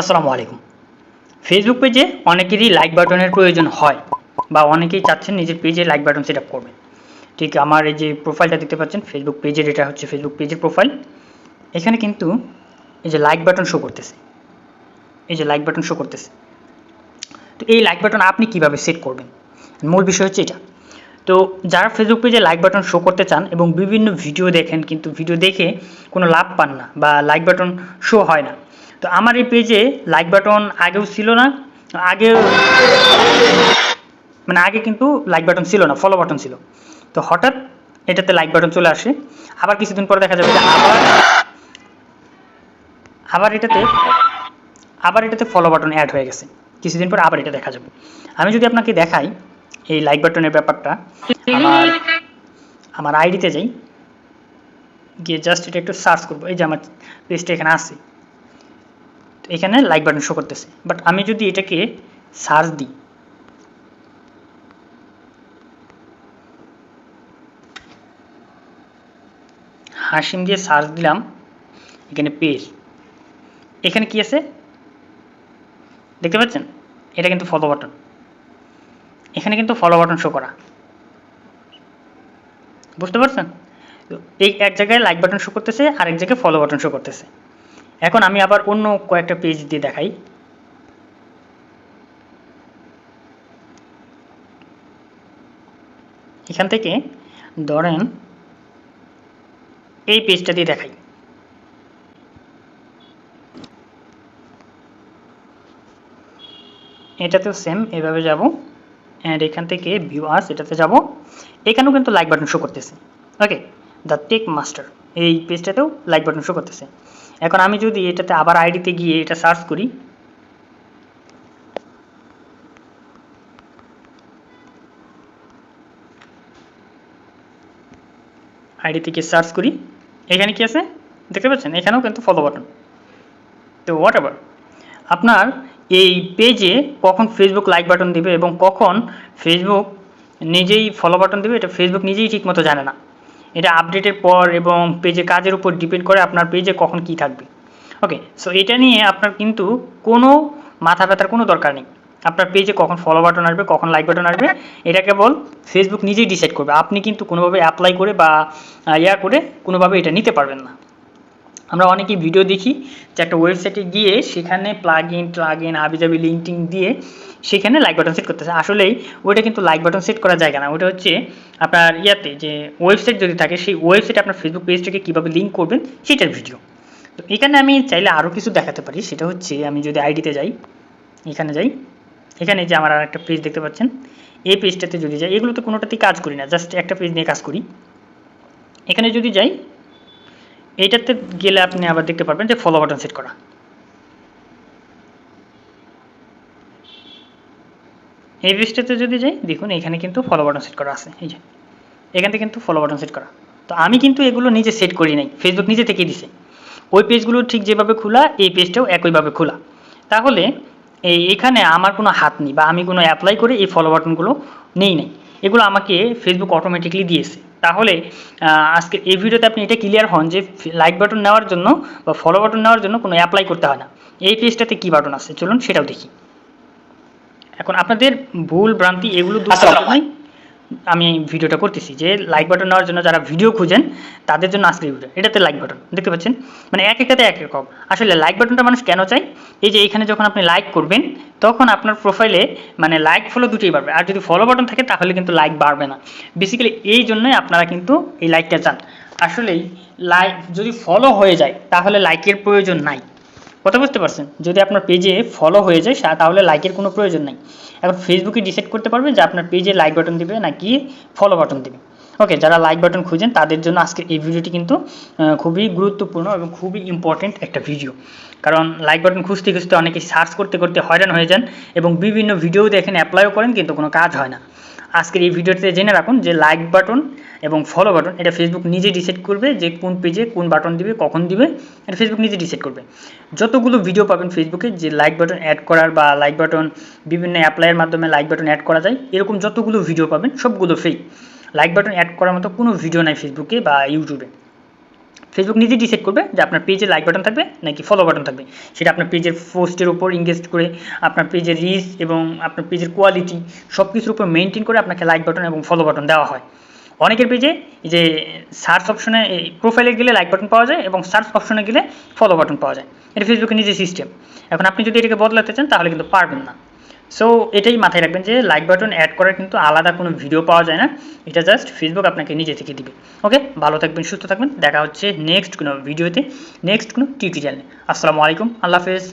আসসালামু আলাইকুম। ফেসবুক পেজে অনেকেরই লাইক বাটনের প্রয়োজন হয় বা অনেকেই চাচ্ছেন নিজের পেজে লাইক বাটন সেট আপ করবেন। ঠিক আমার এই যে প্রোফাইলটা দেখতে পাচ্ছেন ফেসবুক পেজের এটা হচ্ছে ফেসবুক পেজের প্রোফাইল এখানে কিন্তু এই যে লাইক বাটন শো করতেছে। এই যে লাইক বাটন শো করতেছে। তো এই লাইক বাটন আপনি কীভাবে সেট করবেন? মূল বিষয় হচ্ছে এটা। তো যারা ফেসবুক পেজে লাইক বাটন শো করতে চান এবং বিভিন্ন ভিডিও দেখেন, কিন্তু ভিডিও দেখে কোনো লাভ পান না বা লাইক বাটন শো হয় না, তো আমার এই পেজে লাইক বাটন আগেও ছিল না আগে মানে আগে কিন্তু লাইক বাটন ছিল না ফলো বাটন ছিল, তো হঠাৎ এটাতে লাইক বাটন চলে আসে, আবার কিছুদিন পরে দেখা যাবে যে আবার আবার এটাতে আবার এটাতে ফলো বাটন অ্যাড হয়ে গেছে, কিছুদিন পর আবার এটা দেখা যাবে। আমি যদি আপনাকে দেখাই এই লাইক বাটনের ব্যাপারটা আমার আমার আইডিতে যাই গিয়ে জাস্ট এটা একটু সার্চ করব এই যে আমার পেজটা এখানে আছে। তো এখানে লাইক বাটন শো করতেছে। বাট আমি যদি এটাকে সার্চ দিই হাসিম দিয়ে সার্চ দিলাম এখানে পেজ এখানে কি আছে? দেখতে পাচ্ছেন? এটা কিন্তু ফলো বাটন এখানে কিন্তু ফলো বাটন শো করা। বুঝতে পারছেন? এই এক জায়গায় লাইক বাটন শো করতেছে আর এক জায়গায় ফলো বাটন শো করতেছে। এখন আমি আবার অন্য কয়েকটা পেজ দিয়ে দেখাই। এখান থেকে ধরেন এই পেজটা দিয়ে দেখাই। এটাতেও সেম এভাবে যাব। অ্যান্ড এখান থেকে ভিউ এটাতে যাব। এখানেও কিন্তু লাইক বাটন শো করতেছে। ওকে দ্য টেক মাস্টার এই পেজটাতেও লাইক বাটন শো করতেছে। এখন আমি যদি এটাতে আবার আইডিতে গিয়ে এটা সার্চ করি আইডি থেকে সার্চ করি, এখানে কি আছে? দেখতে পাচ্ছেন? এখানেও কিন্তু ফলো বাটন তো হোয়াট আপনার এই পেজে কখন ফেসবুক লাইক বাটন দিবে এবং কখন ফেসবুক নিজেই ফলো বাটন দিবে, এটা ফেসবুক নিজেই ঠিকমতো জানে না। এটা আপডেটের পর এবং পেজে কাজের উপর ডিপেন্ড করে আপনার পেজে কখন কি থাকবে। ওকে সো এটা নিয়ে আপনার কিন্তু কোনো মাথা ব্যথার কোনো দরকার নেই। আপনার পেজে কখন ফলো বাটন আসবে, কখন লাইক বাটন আসবে, এটা কেবল ফেসবুক নিজেই ডিসাইড করবে। আপনি কিন্তু কোনোভাবে অ্যাপ্লাই করে বা ইয়া করে কোনোভাবে এটা নিতে পারবেন না। আমরা অনেকেই ভিডিও দেখি যে একটা ওয়েবসাইটে গিয়ে সেখানে প্লাগ ইন প্লাগ ইন আবিজাবি লিঙ্কিং দিয়ে সেখানে লাইক বাটন সেট করতেছে। আসলেই ওইটা কিন্তু লাইক বাটন সেট করা যায় না। ওটা হচ্ছে আপনার ইয়াতে যে ওয়েবসাইট যদি থাকে, সেই ওয়েবসাইটে আপনার ফেসবুক পেজটাকে কীভাবে লিঙ্ক করবেন, সেটার ভিডিও তো এখানে আমি চাইলে আরও কিছু দেখাতে পারি। সেটা হচ্ছে আমি যদি আইডিতে যাই, এখানে যাই, এখানে যে আমার আর একটা পেজ দেখতে পাচ্ছেন, এই পেজটাতে যদি যাই, এগুলোতে কোনোটাতেই কাজ করি না জাস্ট একটা পেজ নিয়ে কাজ করি। এখানে যদি যাই এইটাতে গেলে আপনি আবার দেখতে পারবেন যে ফলো বাটন সেট করা। এই পেজটাতে যদি যাই, দেখুন এখানে কিন্তু ফলো বাটন সেট করা আছে, এই যে। এখানে কিন্তু ফলো বাটন সেট করা। তো আমি কিন্তু এগুলো নিজে সেট করি নাই ফেসবুক নিজে থেকেই দিছে। ওই পেজগুলো ঠিক যেভাবে খোলা, এই পেজটাও একইভাবে খোলা। তাহলে এই এখানে আমার কোনো হাত নেই বা আমি কোনো অ্যাপ্লাই করে এই ফলো বাটনগুলো নেই নাই। এগুলো আমাকে ফেসবুক অটোমেটিকলি দিয়েছে। তাহলে আহ, আজকে এই ভিডিওতে আপনি এটা ক্লিয়ার হন যে লাইক বাটন নেওয়ার জন্য বা ফলো বাটন নেওয়ার জন্য কোনো অ্যাপ্লাই করতে হয় না। এই পেজটাতে কী বাটন আছে? চলুন সেটাও দেখি। এখন আপনাদের ভুল ভ্রান্তি এগুলো আমি ভিডিওটা করতেছি যে লাইক বাটন নেওয়ার জন্য যারা ভিডিও খুঁজেন তাদের জন্য আজকের ভিডিও এটাতে লাইক বাটন দেখতে পাচ্ছেন? মানে এক একটাতে এক এক রকম। আসলে লাইক বাটনটা মানুষ কেন চায়? এই যে এখানে যখন আপনি লাইক করবেন, তখন আপনার প্রোফাইলে মানে লাইক ফলো দুটোই বাড়বে। আর যদি ফলো বাটন থাকে, তাহলে কিন্তু লাইক বাড়বে না। বেসিক্যালি এই জন্যই আপনারা কিন্তু এই লাইকটা চান। আসলেই লাইক যদি ফলো হয়ে যায়, তাহলে লাইকের প্রয়োজন নাই। কথা বুঝতে পারছেন? যদি আপনার পেজে ফলো হয়ে যায় তাহলে লাইকের কোনো প্রয়োজন নাই। এখন ফেসবুকে ডিসাইড করতে পারবে যে আপনার পেজে লাইক বাটন দিবে নাকি ফলো বাটন দিবে। ওকে যারা লাইক বাটন খুঁজেন, তাদের জন্য আজকে এই ভিডিওটি কিন্তু খুবই গুরুত্বপূর্ণ এবং খুবই ইম্পর্টেন্ট একটা ভিডিও কারণ লাইক বাটন খুঁজতে খুঁজতে অনেকে সার্চ করতে করতে হয়রান হয়ে যান এবং বিভিন্ন ভিডিও দেখেন অ্যাপ্লাইও করেন, কিন্তু কোনো কাজ হয় না। আজকের এই ভিডিওতে জেনে রাখুন যে লাইক বাটন এবং ফলো বাটন এটা ফেসবুক নিজে ডিসাইড করবে যে কোন পেজে কোন বাটন দিবে, কখন দিবে, এটা ফেসবুক নিজে ডিসাইড করবে। যতগুলো ভিডিও পাবেন ফেসবুকে যে লাইক বাটন অ্যাড করার বা লাইক বাটন বিভিন্ন অ্যাপ্লাইয়ের মাধ্যমে লাইক বাটন অ্যাড করা যায়, এরকম যতগুলো ভিডিও পাবেন, সবগুলো ফেক লাইক বাটন অ্যাড করার মতো কোনো ভিডিও নাই ফেসবুকে বা ইউটিউবে ফেসবুক নিজে ডিসাইড করবে যে আপনার পেজে লাইক বাটন থাকবে নাকি ফলো বাটন থাকবে। সেটা আপনার পেজের পোস্টের উপর ইনগেজ করে, আপনার পেজের রিচ এবং আপনার পেজের কোয়ালিটি সব কিছুর উপর মেনটেন করে আপনাকে লাইক বাটন এবং ফলো বাটন দেওয়া হয়। অনেকের পেজে যে সার্চ অপশনে প্রোফাইলে গেলে লাইক বাটন পাওয়া যায় এবং সার্চ অপশনে গেলে ফলো বাটন পাওয়া যায়। এটা ফেসবুকের নিজের সিস্টেম এখন আপনি যদি এটাকে বদলাতে চান তাহলে কিন্তু পারবেন না। সো এটাই মাথায় রাখবেন যে লাইক বাটন অ্যাড করার কিন্তু আলাদা কোনো ভিডিও পাওয়া যায় না। এটা জাস্ট ফেসবুক আপনাকে নিজে থেকে দিবে। ওকে ভালো থাকবেন, সুস্থ থাকবেন। দেখা হচ্ছে নেক্সট কোনো ভিডিওতে নেক্সট কোনো টিউটোরিয়াল আসসালামু আলাইকুম। আল্লাহ হাফেজ।